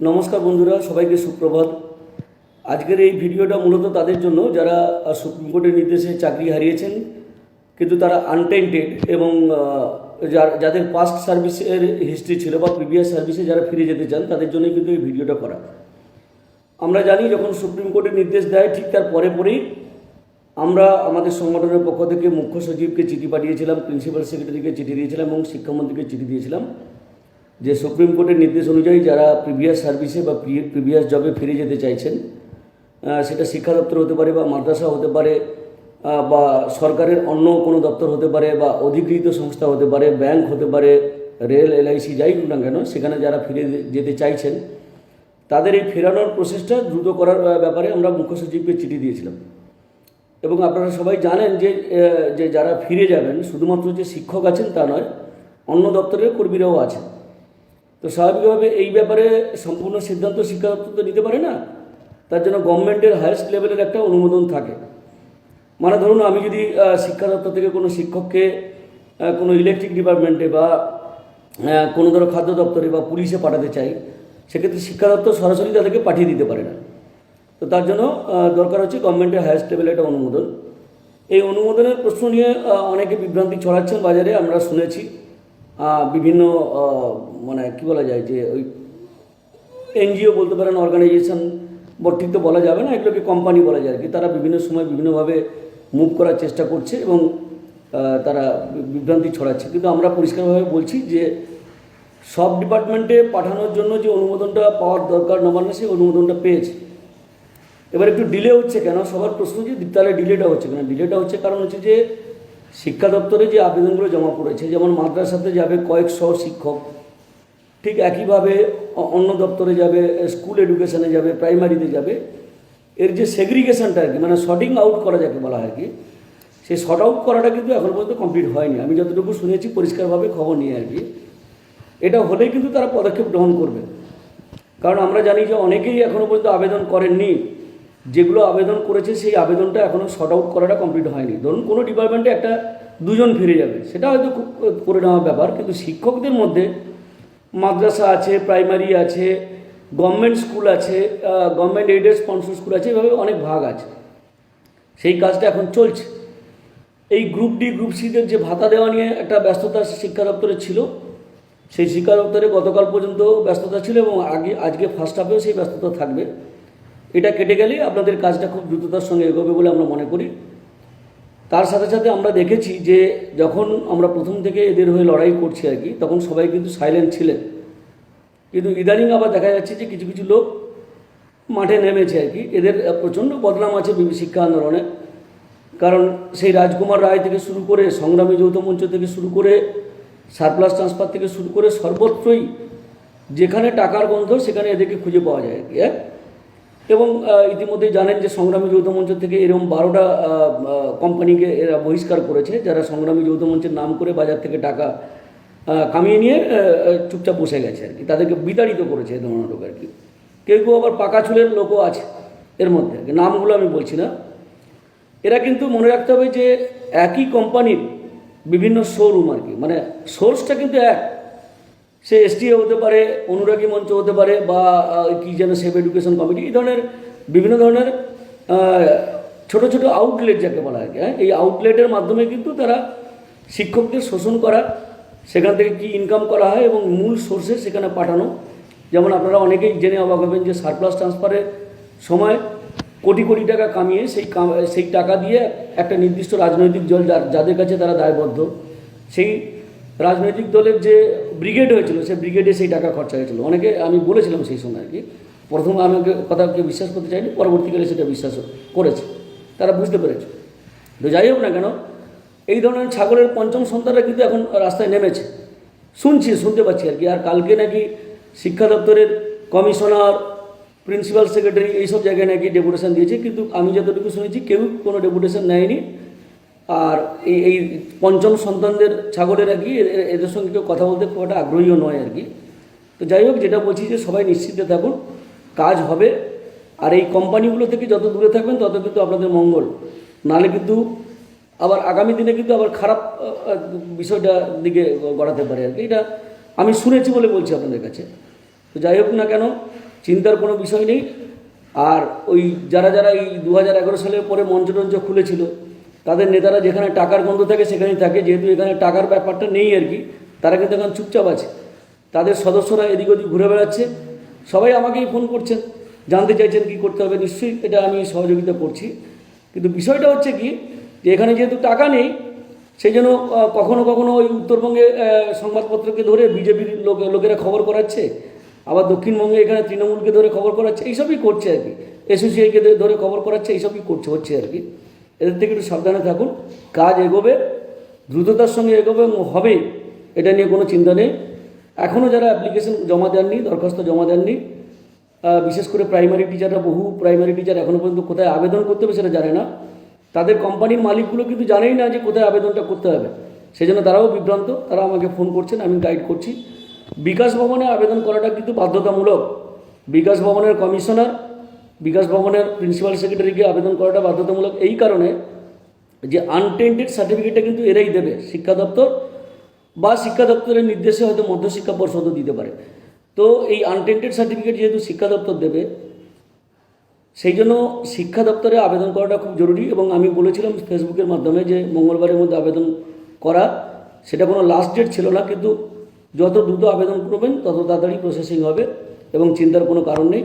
নমস্কার বন্ধুরা, সবাইকে সুপ্রভাত। আজকের এই ভিডিওটা মূলত তাদের জন্য, যারা সুপ্রিম কোর্টের নির্দেশে চাকরি হারিয়েছেন, কিন্তু তারা আনটেন্টেড এবং যাদের পাস্ট সার্ভিসের হিস্ট্রি ছিল বা প্রিভিয়াস সার্ভিসে যারা ফিরে যেতে চান, তাদের জন্যই কিন্তু এই ভিডিওটা করা। আমরা জানি যখন সুপ্রিম কোর্টের নির্দেশ দেয়, ঠিক তার পরে পরেই আমরা আমাদের সংগঠনের পক্ষ থেকে মুখ্য সচিবকে চিঠি পাঠিয়েছিলাম প্রিন্সিপাল সেক্রেটারিকে চিঠি দিয়েছিলাম এবং শিক্ষামন্ত্রীকে চিঠি দিয়েছিলাম। যে সুপ্রিম কোর্টের নির্দেশ অনুযায়ী যারা প্রিভিয়াস সার্ভিসে বা প্রিভিয়াস জবে ফিরে যেতে চাইছেন সেটা শিক্ষা দপ্তর হতে পারে বা মাদ্রাসা হতে পারে বা সরকারের অন্য কোনো দপ্তর হতে পারে বা অধিকৃত সংস্থা হতে পারে, ব্যাংক হতে পারে, রেল, এলআইসি, যাই হোক না কেন, সেখানে যারা ফিরে যেতে চাইছেন, তাদের এই ফেরানোর প্রসেসটা দ্রুত করার ব্যাপারে আমরা মুখ্য সচিবকে চিঠি দিয়েছিলাম। এবং আপনারা সবাই জানেন যে যে যারা ফিরে যাবেন, শুধুমাত্র যে শিক্ষক আছেন তা নয়, অন্য দপ্তরের কর্মীরাও আছেন। তো স্বাভাবিকভাবে এই ব্যাপারে সম্পূর্ণ সিদ্ধান্ত শিক্ষা দপ্তর তো নিতে পারে না। তার জন্য গভর্নমেন্টের হায়েস্ট লেভেলের একটা অনুমোদন থাকে। মানে ধরুন আমি যদি শিক্ষা দপ্তর থেকে কোনো শিক্ষককে কোনো ইলেকট্রিক ডিপার্টমেন্টে বা কোনো ধরো খাদ্য দপ্তরে বা পুলিশে পাঠাতে চাই, সেক্ষেত্রে শিক্ষা দপ্তর সরাসরি তাদেরকে পাঠিয়ে দিতে পারে না। তো তার জন্য দরকার হচ্ছে গভর্নমেন্টের হায়েস্ট লেভেলের একটা অনুমোদন। এই অনুমোদনের প্রশ্ন নিয়ে অনেকে বিভ্রান্তি ছড়াচ্ছেন বাজারে, আমরা শুনেছি। বিভিন্ন মানে কি বলা যায় যে ওই এনজিও বলতে পারেন অর্গানাইজেশন বা ঠিক তো বলা যাবে না, এগুলোকে কোম্পানি বলা যায় আর কি। তারা বিভিন্ন সময় বিভিন্নভাবে মুভ করার চেষ্টা করছে এবং তারা বিভ্রান্তি ছড়াচ্ছে। কিন্তু আমরা পরিষ্কারভাবে বলছি যে সব ডিপার্টমেন্টে পাঠানোর জন্য যে অনুমোদনটা পাওয়ার দরকার নবান্ন, সেই অনুমোদনটা পেয়েছে। এবার একটু ডিলে হচ্ছে কেন? সবার প্রশ্ন যে তাহলে ডিলেটা হচ্ছে কেন? ডিলেটা হচ্ছে কারণ হচ্ছে যে শিক্ষা দপ্তরে যে আবেদনগুলো জমা পড়েছে, যেমন মাদ্রাসাতে যাবে কয়েকশো শিক্ষক, ঠিক একইভাবে অন্য দপ্তরে যাবে, স্কুল এডুকেশনে যাবে, প্রাইমারিতে যাবে, এর যে সেগ্রিগেশনটা আর কি মানে শর্টিং আউট করা যাকে বলা হয় আর কি, সেই শর্ট আউট করাটা কিন্তু এখন পর্যন্ত কমপ্লিট হয়নি। আমি যতটুকু শুনেছি পরিষ্কারভাবে খবর নিয়ে আর কি, এটা হলেই কিন্তু তারা পদক্ষেপ গ্রহণ করবে। কারণ আমরা জানি যে অনেকেই এখনও পর্যন্ত আবেদন করেননি। যেগুলো আবেদন করেছে, সেই আবেদনটা এখনও শর্ট আউট করাটা কমপ্লিট হয়নি। ধরুন, কোনো ডিপার্টমেন্টে একটা দুজন ফিরে যাবে, সেটা হয়তো খুব করে নেওয়া ব্যাপার, কিন্তু শিক্ষকদের মধ্যে মাদ্রাসা আছে প্রাইমারি আছে গভর্নমেন্ট স্কুল আছে গভর্নমেন্ট এইডেড স্পন্সর স্কুল আছে, এভাবে অনেক ভাগ আছে। সেই কাজটা এখন চলছে। এই গ্রুপ ডি গ্রুপ সিদের যে ভাতা দেওয়া নিয়ে একটা ব্যস্ততা শিক্ষা দপ্তরে ছিল, সেই শিক্ষা দপ্তরে গতকাল পর্যন্ত ব্যস্ততা ছিল এবং আগে, আজকে ফার্স্ট হাফেও সেই ব্যস্ততা থাকবে। এটা কেটে গেলেই আপনাদের কাজটা খুব দ্রুততার সঙ্গে এগোবে বলে আমরা মনে করি। তার সাথে সাথে আমরা দেখেছি যে যখন আমরা প্রথম থেকে এদের হয়ে লড়াই করছি আর কি, তখন সবাই কিন্তু সাইলেন্ট ছিলেন। কিন্তু ইদানিং আবার দেখা যাচ্ছে যে কিছু কিছু লোক মাঠে নেমেছে আর কি। এদের প্রচণ্ড বদনাম আছে শিক্ষা আন্দোলনে। কারণ সেই রাজকুমার রায় থেকে শুরু করে সংগ্রামী যৌথ মঞ্চ থেকে শুরু করে সারপ্লাস ট্রান্সফার থেকে শুরু করে সর্বত্রই যেখানে টাকার গন্ধ সেখানে এদেরকে খুঁজে পাওয়া যায় আর কি হ্যাঁ? এবং আহ, ইতিমধ্যেই জানেন যে সংগ্রামী যৌথ মঞ্চ থেকে এরকম বারোটা কোম্পানিকে এরা বহিষ্কার করেছে যারা সংগ্রামী যৌথ মঞ্চের নাম করে বাজার থেকে টাকা কামিয়ে নিয়ে চুপচাপ বসে গেছে আর কি। তাদেরকে বিতাড়িত করেছে এই ধরনের লোক আর কি। কেউ কেউ আবার পাকা চুলের লোকও আছে এর মধ্যে। নামগুলো আমি বলছি না। এরা কিন্তু মনে রাখতে হবে যে একই কোম্পানির বিভিন্ন শোরুম আর কি। মানে সোর্সটা কিন্তু এক। সে এসটিএ হতে পারে, অনুরাগী মঞ্চ হতে পারে বা কি যেন সেভ এডুকেশন কমিটি, এই ধরনের বিভিন্ন ধরনের ছোট ছোট আউটলেট যাকে বলা হয় হ্যাঁ? এই আউটলেটের মাধ্যমে কিন্তু তারা শিক্ষকদের শোষণ করা, সেখান থেকে কি ইনকাম করা হয় এবং মূল সোর্সে সেখানে পাঠানো। যেমন আপনারা অনেকেই জেনে অবাক হবেন যে সারপ্লাস ট্রান্সফারের সময় কোটি কোটি টাকা কামিয়ে সেই সেই টাকা দিয়ে একটা নির্দিষ্ট রাজনৈতিক দল যাদের কাছে তারা দায়বদ্ধ, সেই রাজনৈতিক দলের যে ব্রিগেড হয়েছিল, সেই ব্রিগেডে সেই টাকা খরচা হয়েছিল। অনেকে আমি বলেছিলাম সেই সময় আর কি। প্রথম আমাকে কথা কেউ বিশ্বাস করতে চাইনি পরবর্তীকালে সেটা বিশ্বাস করেছে। তারা বুঝতে পেরেছে। তো যাই হোক না কেন, এই ধরনের ছাগলের পঞ্চম সন্তানরা কিন্তু এখন রাস্তায় নেমেছে। শুনছি, শুনতে পাচ্ছি আর কি। আর কালকে নাকি শিক্ষা দপ্তরের কমিশনার, প্রিন্সিপাল সেক্রেটারি এইসব জায়গায় নাকি ডেপুটেশন দিয়েছে। কিন্তু আমি যতটুকু শুনেছি, কেউ কোনো ডেপুটেশন নেয়নি। আর এই এই পঞ্চম সন্তানদের ছাগলের আর কি এদের সঙ্গে কেউ কথা বলতে খুব একটা আগ্রহীও নয় আর কি। তো যাই হোক, যেটা বলছি যে সবাই নিশ্চিন্তে থাকুন, কাজ হবে। আর এই কোম্পানিগুলো থেকে যত দূরে থাকবেন, তত কিন্তু আপনাদের মঙ্গল। নাহলে কিন্তু আবার আগামী দিনে কিন্তু আবার খারাপ বিষয়টা দিকে গড়াতে পারে আর কি। এটা আমি শুনেছি বলে বলছি আপনাদের কাছে। তো যাই হোক না কেন, চিন্তার কোনো বিষয় নেই। আর ওই যারা যারা এই দু সালের পরে মঞ্চ টঞ্চ খুলেছিল তাদের নেতারা যেখানে টাকার গন্ধ থাকে, সেখানেই থাকে। যেহেতু এখানে টাকার ব্যাপারটা নেই আর কি, তারা কিন্তু এখন চুপচাপ আছে। তাদের সদস্যরা এদিক ওদিক ঘুরে বেড়াচ্ছে। সবাই আমাকেই ফোন করছেন। জানতে চাইছেন কি করতে হবে। নিশ্চয়ই এটা আমি সহযোগিতা করছি। কিন্তু বিষয়টা হচ্ছে কি, যে এখানে যেহেতু টাকা নেই, সেই জন্য কখনো কখনো ওই উত্তরবঙ্গে সংবাদপত্রকে ধরে বিজেপির লোক, লোকেরা খবর করাচ্ছে, আবার দক্ষিণবঙ্গে এখানে তৃণমূলকে ধরে খবর করাচ্ছে, এইসবই করছে আর কি। এসোসিয়েকে ধরে খবর করাচ্ছে, এইসবই করছে, হচ্ছে আর কি। এদের থেকে একটু সাবধানে থাকুন। কাজ এগোবে, দ্রুততার সঙ্গে এগোবে এবং হবে, এটা নিয়ে কোনো চিন্তা নেই। এখনও যারা অ্যাপ্লিকেশন জমা দেননি, দরখাস্ত জমা দেননি বিশেষ করে প্রাইমারি টিচাররা বহু প্রাইমারি টিচার এখনও পর্যন্ত কোথায় আবেদন করতে হবে সেটা জানে না। তাদের কোম্পানির মালিকগুলো কিন্তু জানেই না যে কোথায় আবেদনটা করতে হবে। সেই জন্য তারাও বিভ্রান্ত, তারা আমাকে ফোন করছেন, আমি গাইড করছি। বিকাশ ভবনে আবেদন করাটা কিন্তু বাধ্যতামূলক। বিকাশ ভবনের কমিশনার বিকাশ ভবনের প্রিন্সিপাল সেক্রেটারিকে আবেদন করাটা বাধ্যতামূলক এই কারণে যে আনটেন্টেড সার্টিফিকেটটা কিন্তু এরাই দেবে শিক্ষা দপ্তর বা শিক্ষা দপ্তরের নির্দেশে হয়তো মধ্যশিক্ষা পর্ষদও দিতে পারে। তো এই আনটেন্টেড সার্টিফিকেট যেহেতু শিক্ষা দপ্তর দেবে, সেই জন্য শিক্ষা দপ্তরে আবেদন করাটা খুব জরুরি এবং আমি বলেছিলাম ফেসবুকের মাধ্যমে যে মঙ্গলবারের মধ্যে আবেদন করা, সেটা কোনো লাস্ট ডেট ছিল না, কিন্তু যত দ্রুত আবেদন করবেন তত তাড়াতাড়ি প্রসেসিং হবে এবং চিন্তার কোনো কারণ নেই।